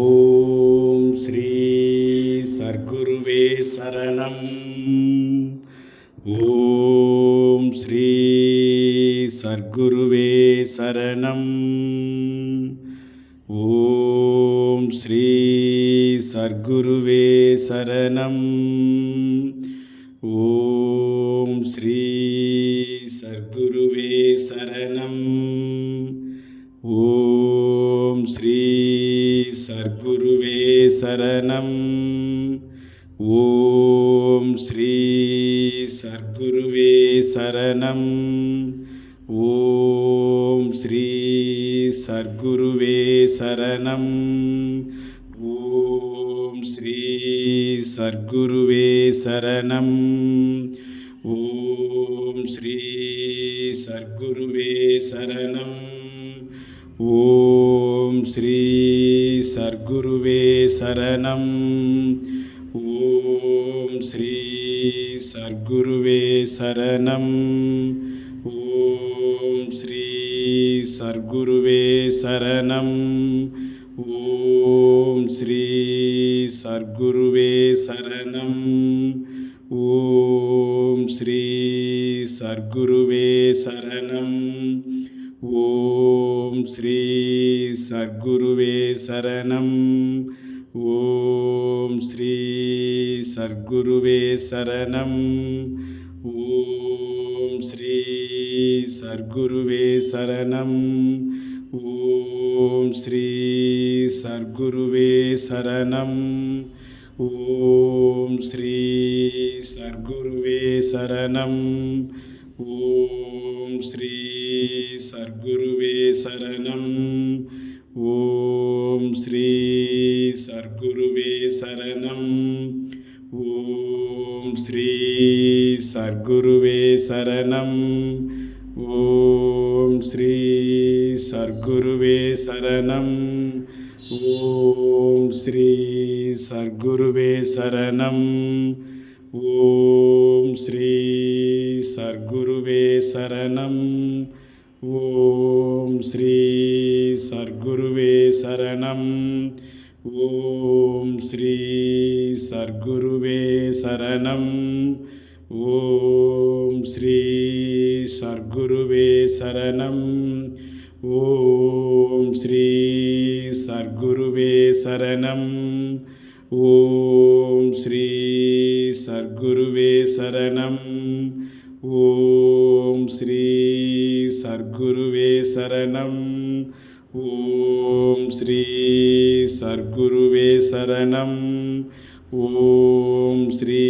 ஓம் ஸ்ரீ சர்க்குருவே சரணம். ஓம் ஸ்ரீ சர்க்குருவே சரணம். ஓம் ஸ்ரீ சர்க்குருவே சரணம். ஓ சர்க்குருவே சரணம். ஓம் ஸ்ரீ சர்க்குருவே சரணம். ஓம் ஸ்ரீ சர்க்குருவே சரணம். ஓம் ஸ்ரீ சர்க்குருவே சரணம். ஓம் ஸ்ரீ சர்க்குருவே சரணம். ஓம் ஸ்ரீ சர்க்குருவே சரணம். ஓம் ஸ்ரீ சர்க்குருவே சரணம். ஓம் ஸ்ரீ சர்க்குருவே சரணம். ஓம் ஸ்ரீ சர்க்குருவே சரணம். ஓம் ஸ்ரீ சர்க்குருவே சரணம். ஸ்ரீ சர்க்குருவே சரணம். ஓம் ஸ்ரீ சர்க்குருவே சரணம். ஓம் ஸ்ரீ சர்க்குருவே சரணம். ஓம் ஸ்ரீ சர்க்குருவே சரணம். ஓம் ஸ்ரீ சர்க்குருவே சரணம். ஓம் ॐी शरणम् ॐ श्री शरणम् ॐ श्री सद्गुरुवे शरणं। ॐ श्री सद्गुरुवे शरणं। ॐ श्री सद्गुरुवे शरणं। ॐ श्री सर्गुरुवेशरणं ॐ श्री सर्गुरुवेशरणं ॐ श्री सद्गुरुवेशरणं ॐ श्री सर्गुरुवेशरणं ॐ श्री सद्गुरुवेशरणं ஓம் ஸ்ரீ சர்க்குருவே சரணம். ஓம் ஸ்ரீ சர்க்குருவே சரணம். ஓம் ஸ்ரீ சர்க்குருவே சரணம். ஓம் ஸ்ரீ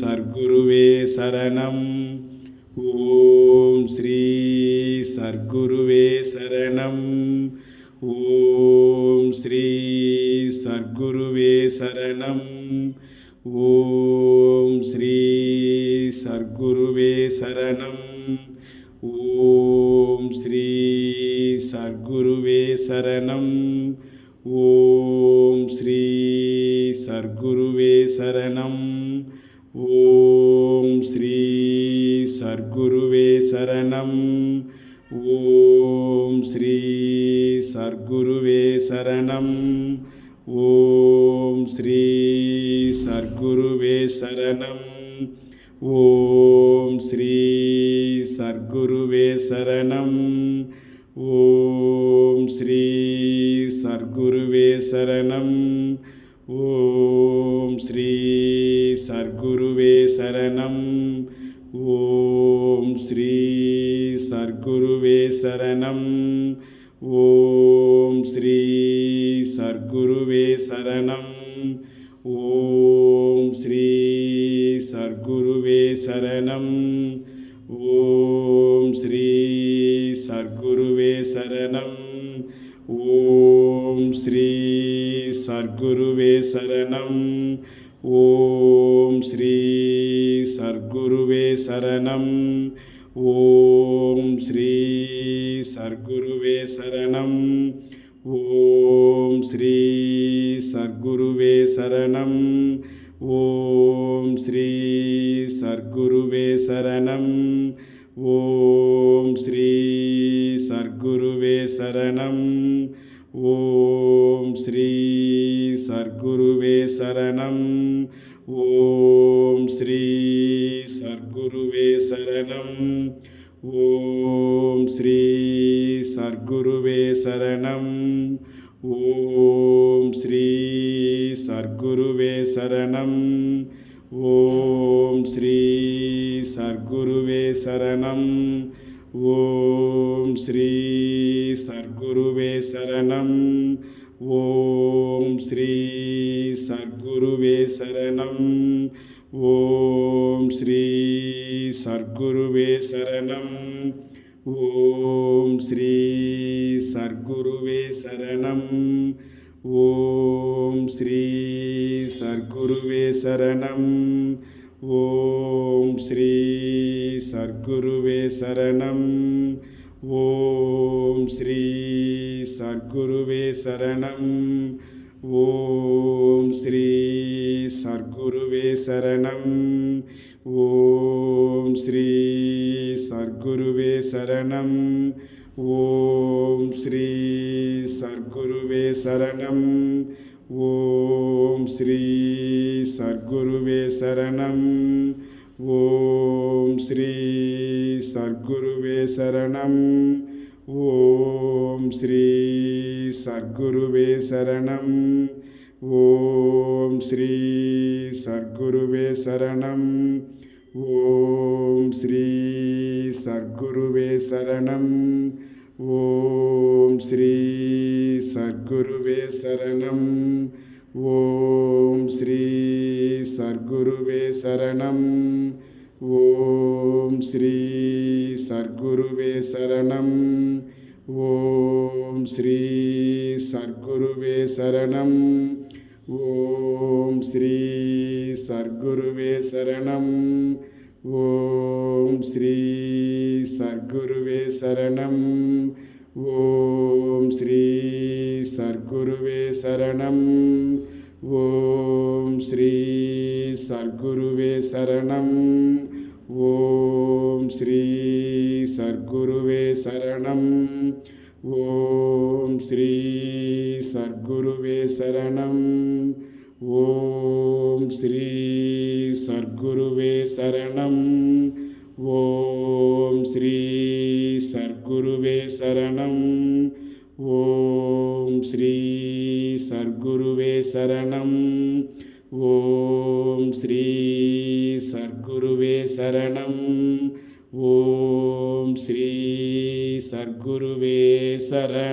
சர்க்குருவே சரணம். ஓம் ஸ்ரீ சர்க்குருவே சரணம். ஓம் ஸ்ரீ சர்க்குருவே சரணம். ஓம் ஸ்ரீ சர்க்குருவே சரணம். ஓம் ஸ்ரீ சர்க்குருவே சரணம். ஓம் ஸ்ரீ சர்க்குருவே சரணம். ஓம் ஸ்ரீ சர்க்குருவே சரணம். ஓம் ஸ்ரீ சர்க்குருவே சரணம். ஓம் ஸ்ரீ சர்க்குருவே சரணம். ஓம் ஸ்ரீ சர்க்குருவே சரணம். ஓம் ஸ்ரீ சர்க்குருவே சரணம். ஓம் ஸ்ரீ சர்க்குருவே சரணம். ஓம் ஸ்ரீ சர்க்குருவே சரணம். ஓம் ஸ்ரீ சர்க்குருவே சரணம். ஓம் ஸ்ரீ சர்க்குருவே சரணம். ஓம் ஸ்ரீ சர்க்குருவே சரணம். ஓம் ஸ்ரீ சர்க்குருவே சரணம். ஓம் ஸ்ரீ சர்க்குருவே சரணம். ஓம் ஸ்ரீ சர்க்குருவே சரணம். ஓம் ஸ்ரீ சர்க்குருவே சரணம். ஓம் ஸ்ரீ சர்க்குருவே சரணம். ஓம் ஸ்ரீ சர்க்குருவே சரணம். ஓம் ஸ்ரீ சர்க்குருவே சரணம். ஓம் ஸ்ரீ சர்க்குருவே சரணம். ஓம் ஸ்ரீ சர்க்குருவே சரணம். ஓம் ஸ்ரீ சர்க்குருவே சரணம். ஓம் ஸ்ரீ சர்க்குருவே சரணம். ஓம் ஸ்ரீ சர்க்குருவே சரணம். ஓம் ஸ்ரீ சர்க்குருவே சரணம். ஓம் ஸ்ரீ சர்க்குருவே சரணம். ஓம் ஸ்ரீ சர்க்குருவே சரணம் ஓம் ஸ்ரீ சர்க்குருவே சரணம் ஓம் ஸ்ரீ சர்க்குருவே சரணம் ஓம் ஸ்ரீ சர்க்குருவே சரணம் ஓம் ஸ்ரீ சர்க்குருவே சரணம் ஓம் ஸ்ரீ சர்க்குருவே சரணம் ஓம் ஸ்ரீ சர்க்குருவே சரணம் ஓம் ஸ்ரீ சர்க்குருவே சரணம் ஓம் ஸ்ரீ சர்க்குருவே சரணம் ஓம் ஸ்ரீ சர்க்குருவே சரணம் ஓம் ஸ்ரீ சர்க்குருவே சரணம். ஓம் ஸ்ரீ சர்க்குருவே சரணம். ஓம் ஸ்ரீ சர்க்குருவே சரணம். ஓம் ஸ்ரீ சர்க்குருவே சரணம். ஓம் ஸ்ரீ சர்க்குருவே சரணம். ஓம் ஸ்ரீ சர்க்குருவே சரணம். ஓம் ஸ்ரீ சர்க்குருவே சரணம். ஓம் ஸ்ரீ சர்க்குருவே சரணம். ஓம் ஸ்ரீ சர்க்குருவே சரணம். ஓம் ஸ்ரீ சர்க்குருவே சரணம். ஓம் ஸ்ரீ சர்க்குருவே சரணம். ஓம் சரணம். ஓம் ஸ்ரீ சர்க்குருவே சரணம். ஓம் ஸ்ரீ சர்க்குருவே சரணம்.